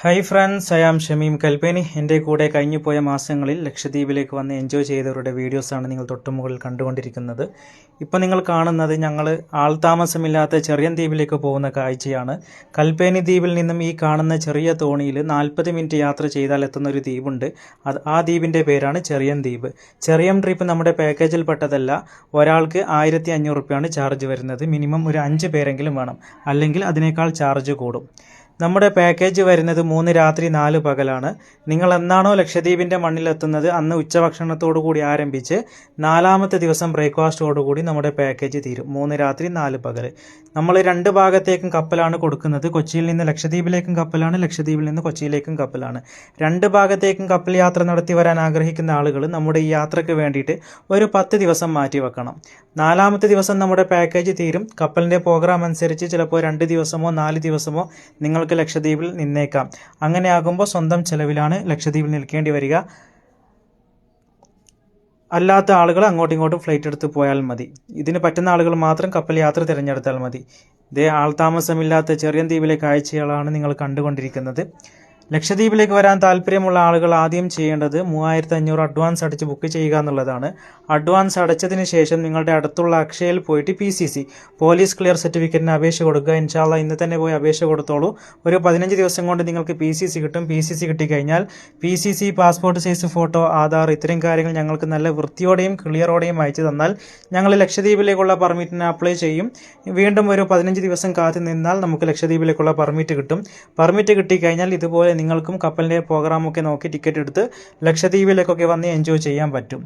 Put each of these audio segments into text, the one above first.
Hi friends I am Shameem Kalpeni എന്റെ കൂടെ കഴിഞ്ഞു പോയ മാസങ്ങളിൽ ലക്ഷദ്വീപിലേക്ക് വന്ന് എൻജോയ് ചെയ്തവരുടെ വീഡിയോസാണ് നിങ്ങൾ തൊട്ടുമുകളിൽ കണ്ടുകൊണ്ടിരിക്കുന്നത്. ഇപ്പോൾ നിങ്ങൾ കാണുന്നത് ഞങ്ങൾ ആൾതാമസമില്ലാത്ത ചെറിയ ദ്വീപിലേക്ക് പോകുന്ന കാഴ്ചയാണ്. കൽപ്പേനി ദ്വീപിൽ നിന്നും ഈ കാണുന്ന ചെറിയ തോണിയിൽ നാൽപ്പത് മിനിറ്റ് യാത്ര ചെയ്താൽ എത്തുന്ന ഒരു ദ്വീപുണ്ട്. അത് ആ ദ്വീപിന്റെ പേരാണ് ചെറിയ ദ്വീപ്. ചെറിയ ട്രിപ്പ് നമ്മുടെ പാക്കേജിൽ പെട്ടതല്ല. ഒരാൾക്ക് ആയിരത്തി അഞ്ഞൂറ് ചാർജ് വരുന്നത്. മിനിമം ഒരു അഞ്ച് പേരെങ്കിലും വേണം. അല്ലെങ്കിൽ അതിനേക്കാൾ ചാർജ് കൂടും. നമ്മുടെ പാക്കേജ് വരുന്നത് മൂന്ന് രാത്രി നാല് പകലാണ്. നിങ്ങൾ എന്നാണോ ലക്ഷദ്വീപിന്റെ മണ്ണിലെത്തുന്നത് അന്ന് ഉച്ചഭക്ഷണത്തോടു കൂടി ആരംഭിച്ച് നാലാമത്തെ ദിവസം ബ്രേക്ക്ഫാസ്റ്റോടു നമ്മുടെ പാക്കേജ് തീരും. മൂന്ന് രാത്രി നാല് പകൽ നമ്മൾ രണ്ട് ഭാഗത്തേക്കും കപ്പലാണ് കൊടുക്കുന്നത്. കൊച്ചിയിൽ നിന്ന് ലക്ഷദ്വീപിലേക്കും കപ്പലാണ് ലക്ഷദ്വീപിൽ നിന്ന് കൊച്ചിയിലേക്കും കപ്പലാണ്. രണ്ട് ഭാഗത്തേക്കും കപ്പൽ യാത്ര നടത്തി വരാൻ ആഗ്രഹിക്കുന്ന ആളുകൾ നമ്മുടെ ഈ യാത്രയ്ക്ക് വേണ്ടിയിട്ട് ഒരു പത്ത് ദിവസം മാറ്റി വെക്കണം. നാലാമത്തെ ദിവസം നമ്മുടെ പാക്കേജ് തീരും. കപ്പലിന്റെ പ്രോഗ്രാം അനുസരിച്ച് ചിലപ്പോൾ രണ്ട് ദിവസമോ നാല് ദിവസമോ നിങ്ങൾ നിങ്ങൾക്ക് ലക്ഷദ്വീപിൽ നിന്നേക്കാം. അങ്ങനെ ആകുമ്പോൾ സ്വന്തം ചെലവിലാണ് ലക്ഷദ്വീപിൽ നിൽക്കേണ്ടി വരിക. അല്ലാത്ത ആളുകൾ അങ്ങോട്ടും ഇങ്ങോട്ടും ഫ്ലൈറ്റ് എടുത്ത് പോയാൽ മതി. ഇതിന് പറ്റുന്ന ആളുകൾ മാത്രം കപ്പൽ യാത്ര തിരഞ്ഞെടുത്താൽ മതി. ഇതേ ആൾതാമസമില്ലാത്ത ചെറിയ ദ്വീപിലെ കാഴ്ചകളാണ് നിങ്ങൾ കണ്ടുകൊണ്ടിരിക്കുന്നത്. ലക്ഷദ്വീപിലേക്ക് വരാൻ താല്പര്യമുള്ള ആളുകൾ ആദ്യം ചെയ്യേണ്ടത് മൂവായിരത്തി അഞ്ഞൂറ് അഡ്വാൻസ് അടിച്ച് ബുക്ക് ചെയ്യുക എന്നുള്ളതാണ്. അഡ്വാൻസ് അടച്ചതിന് ശേഷം നിങ്ങളുടെ അടുത്തുള്ള അക്ഷയയിൽ പോയിട്ട് P C C police clear സർട്ടിഫിക്കറ്റിന് അപേക്ഷ കൊടുക്കുക. ഇൻഷാല്ല ഇന്ന് തന്നെ പോയി അപേക്ഷ കൊടുത്തോളൂ. ഒരു പതിനഞ്ച് ദിവസം കൊണ്ട് നിങ്ങൾക്ക് പി സി സി കിട്ടും. പി സി സി കിട്ടിക്കഴിഞ്ഞാൽ P C C passport size photo Aadhaar ഇത്തരം കാര്യങ്ങൾ ഞങ്ങൾക്ക് നല്ല വൃത്തിയോടെയും ക്ലിയറോടെയും അയച്ചു തന്നാൽ ഞങ്ങൾ ലക്ഷദ്വീപിലേക്കുള്ള പെർമിറ്റിന് അപ്ലൈ ചെയ്യും. വീണ്ടും ഒരു പതിനഞ്ച് ദിവസം കാത്തു നിന്നാൽ നമുക്ക് ലക്ഷദ്വീപിലേക്കുള്ള പെർമിറ്റ് കിട്ടും. പെർമിറ്റ് കിട്ടിക്കഴിഞ്ഞാൽ ഇതുപോലെ നിങ്ങൾക്കും കപ്പലിന്റെ പ്രോഗ്രാമൊക്കെ നോക്കി ടിക്കറ്റ് എടുത്ത് ലക്ഷദ്വീപിലേക്കൊക്കെ വന്ന് എൻജോയ് ചെയ്യാൻ പറ്റും.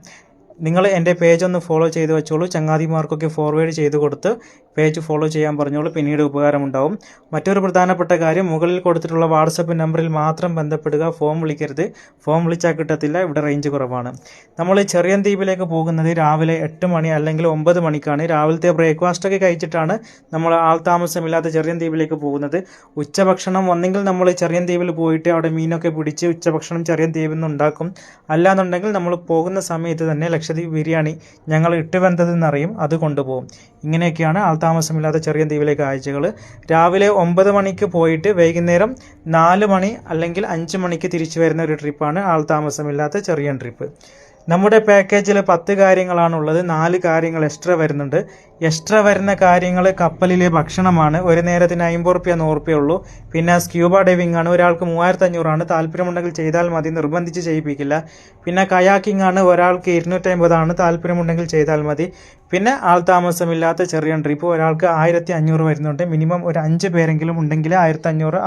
നിങ്ങൾ എന്റെ പേജ് ഒന്ന് ഫോളോ ചെയ്ത് വെച്ചോളൂ. ചങ്ങാതിമാർക്കൊക്കെ ഫോർവേഡ് ചെയ്ത് കൊടുത്ത് പേജ് ഫോളോ ചെയ്യാൻ പറഞ്ഞോളൂ. പിന്നീട് ഉപകാരമുണ്ടാവും. മറ്റൊരു പ്രധാനപ്പെട്ട കാര്യം മുകളിൽ കൊടുത്തിട്ടുള്ള വാട്സപ്പ് നമ്പറിൽ മാത്രം ബന്ധപ്പെടുക ഫോം വിളിക്കരുത്. ഫോം വിളിച്ചാൽ കിട്ടത്തില്ല ഇവിടെ റേഞ്ച് കുറവാണ്. നമ്മൾ ചെറിയ ദ്വീപിലേക്ക് പോകുന്നത് രാവിലെ എട്ട് മണി അല്ലെങ്കിൽ ഒമ്പത് മണിക്കാണ്. രാവിലത്തെ ബ്രേക്ക്ഫാസ്റ്റൊക്കെ കഴിച്ചിട്ടാണ് നമ്മൾ ആൾ താമസമില്ലാത്ത ചെറിയ ദ്വീപിലേക്ക് പോകുന്നത്. ഉച്ചഭക്ഷണം ഒന്നെങ്കിൽ നമ്മൾ ചെറിയ ദ്വീപിൽ പോയിട്ട് അവിടെ മീനൊക്കെ പിടിച്ച് ഉച്ചഭക്ഷണം ചെറിയ ദ്വീപിൽ നിന്ന് ഉണ്ടാക്കും. അല്ലാന്നുണ്ടെങ്കിൽ നമ്മൾ പോകുന്ന സമയത്ത് തന്നെ ലക്ഷ ലക്ഷദ്വീപ് ബിരിയാണി ഞങ്ങൾ ഇട്ടുവെന്തതെന്നറിയും അത് കൊണ്ടുപോകും. ഇങ്ങനെയൊക്കെയാണ് ആൾതാമസമില്ലാത്ത ചെറിയ ദ്വീപിലെ കാഴ്ചകൾ രാവിലെ ഒമ്പത് മണിക്ക് പോയിട്ട് വൈകുന്നേരം നാല് മണി അല്ലെങ്കിൽ അഞ്ച് മണിക്ക് തിരിച്ചു വരുന്ന ഒരു ട്രിപ്പാണ് ആൾതാമസമില്ലാത്ത ചെറിയ ട്രിപ്പ്. നമ്മുടെ പാക്കേജിൽ പത്ത് കാര്യങ്ങളാണുള്ളത്. നാല് കാര്യങ്ങൾ എക്സ്ട്രാ വരുന്നുണ്ട്. എക്സ്ട്രാ വരുന്ന കാര്യങ്ങൾ കപ്പലിലെ ഭക്ഷണമാണ്. ഒരു നേരത്തിന് അമ്പത് റുപ്യ നൂറ് റുപ്യ ഉള്ളൂ. പിന്നെ സ്ക്യൂബ ഡൈവിംഗ് ആണ്. ഒരാൾക്ക് മൂവായിരത്തി അഞ്ഞൂറാണ് താല്പര്യമുണ്ടെങ്കിൽ ചെയ്താൽ മതി. നിർബന്ധിച്ച് ചെയ്യിപ്പിക്കില്ല. പിന്നെ കയാക്കിംഗ് ആണ്. ഒരാൾക്ക് ഇരുന്നൂറ്റമ്പതാണ് താല്പര്യമുണ്ടെങ്കിൽ ചെയ്താൽ മതി. പിന്നെ ആൾ താമസമില്ലാത്ത ചെറിയ ട്രിപ്പ് ഒരാൾക്ക് ആയിരത്തി അഞ്ഞൂറ് വരുന്നുണ്ട്. മിനിമം ഒരു അഞ്ച് പേരെങ്കിലും ഉണ്ടെങ്കിൽ ആയിരത്തി അഞ്ഞൂറ്